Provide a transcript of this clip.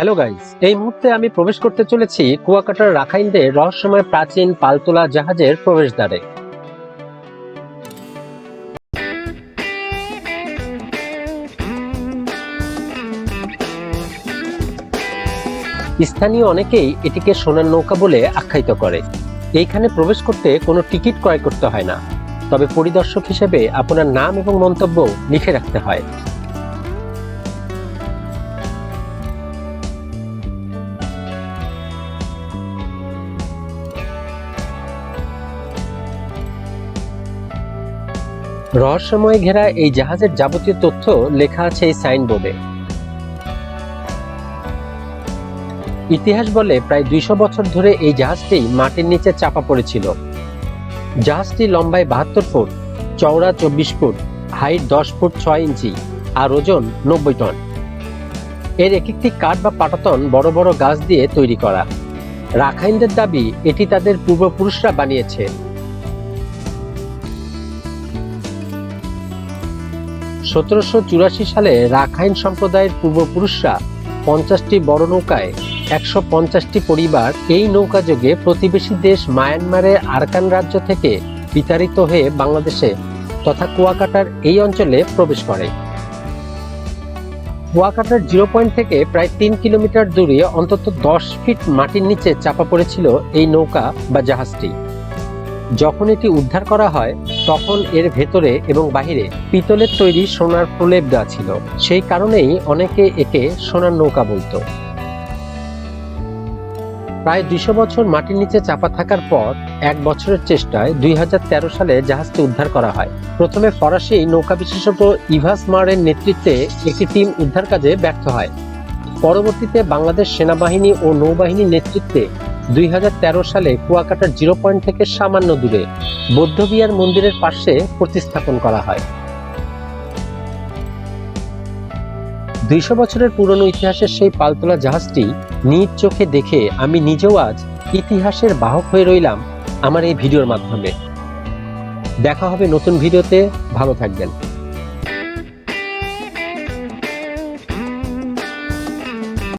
Hello guys এই মুহূর্তে আমি প্রবেশ করতে চলেছি কুয়াকাটার রাখাইনদের রহস্যময় প্রাচীন পালতোলা জাহাজের প্রবেশদ্বারে। স্থানীয় অনেকেই এটিকে সোনার নৌকা বলে আখ্যায়িত করে। এইখানে প্রবেশ করতে কোনো টিকিট ক্রয় করতে হয় না। তবে পরিদর্শক হিসেবে আপনার নাম এবং মন্তব্য লিখে রাখতে হয়। রহস্যময় ঘেরা এই জাহাজের যাবতীয় তথ্য লেখা আছে এই সাইনবোর্ডে। ইতিহাস বলে প্রায় দুইশো বছর ধরে এই জাহাজটি মাটির নিচে চাপা পড়েছিল। জাহাজটি লম্বায় বাহাত্তর ফুট, চওড়া চব্বিশ ফুট, হাইট দশ ফুট ছয় ইঞ্চি, আর ওজন নব্বই টন। এর এক একটি কাঠ বা পাটাতন বড় বড় গাছ দিয়ে তৈরি করা। রাখাইনদের দাবি, এটি তাদের পূর্বপুরুষরা বানিয়েছে। সতেরোশো চুরাশি সালে রাখাইন সম্প্রদায়ের পূর্বপুরুষরা পঞ্চাশটি বড় নৌকায় একশো পঞ্চাশটি পরিবার এই নৌকাযোগে প্রতিবেশী দেশ মায়ানমারের আরকান রাজ্য থেকে বিতাড়িত হয়ে বাংলাদেশে তথা কুয়াকাটার এই অঞ্চলে প্রবেশ করে। কুয়াকাটার জিরো পয়েন্ট থেকে প্রায় তিন কিলোমিটার দূরে অন্তত দশ ফিট মাটির নিচে চাপা পড়েছিল এই নৌকা বা জাহাজটি। যখন এটি উদ্ধার করা হয়, তখন এর ভেতরে এবং বাহিরে পিতলের তৈরি সোনার প্রলেপ দেওয়া ছিল। সেই কারণেই অনেকে একে সোনার নৌকা বলতো। প্রায় দুশো বছর মাটির নিচে চাপা থাকার পর, এক বছরের চেষ্টায় দুই হাজার তেরো সালে জাহাজটি উদ্ধার করা হয়। প্রথমে ফরাসি নৌকা বিশেষজ্ঞ ইভাস মারের নেতৃত্বে একটি টিম উদ্ধার কাজে ব্যর্থ হয়। পরবর্তীতে বাংলাদেশ সেনাবাহিনী ও নৌবাহিনীর নেতৃত্বে দুই হাজার তেরো সালে কুয়াকাটার জিরো পয়েন্ট থেকে সামান্য দূরে বৌদ্ধবিহার মন্দিরের পাশে প্রতিস্থাপন করা হয়। দুইশো বছরের পুরনো ইতিহাসের সেই পালতোলা জাহাজটি নিজ চোখে দেখে আমি নিজেও আজ ইতিহাসের বাহক হয়ে রইলাম আমার এই ভিডিওর মাধ্যমে। দেখা হবে নতুন ভিডিওতে। ভালো থাকবেন।